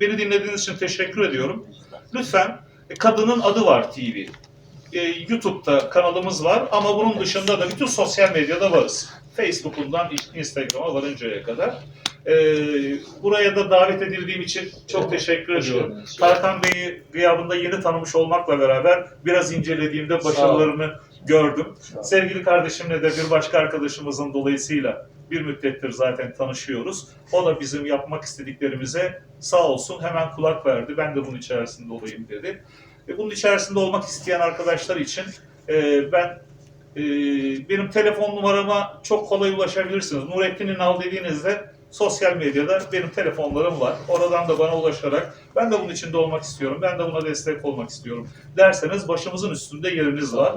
Beni dinlediğiniz için teşekkür ediyorum. Lütfen e, Kadının Adı Var TV. E, YouTube'da kanalımız var ama bunun dışında da bütün sosyal medyada varız. Facebook'undan Instagram'a varıncaya kadar. E, buraya da davet edildiğim için çok teşekkür ediyorum. Tarkan Bey'i gıyabında yeni tanımış olmakla beraber biraz incelediğimde başarılarını gördüm. Sevgili kardeşimle de bir başka arkadaşımızın dolayısıyla bir müddettir zaten tanışıyoruz. O da bizim yapmak istediklerimize sağ olsun hemen kulak verdi. Ben de bunun içerisinde olayım dedi. Ve bunun içerisinde olmak isteyen arkadaşlar için e, ben e, benim telefon numarama çok kolay ulaşabilirsiniz. Nurettin İnal dediğinizde sosyal medyada benim telefonlarım var. Oradan da bana ulaşarak ben de bunun içinde olmak istiyorum. Ben de buna destek olmak istiyorum derseniz başımızın üstünde yeriniz var.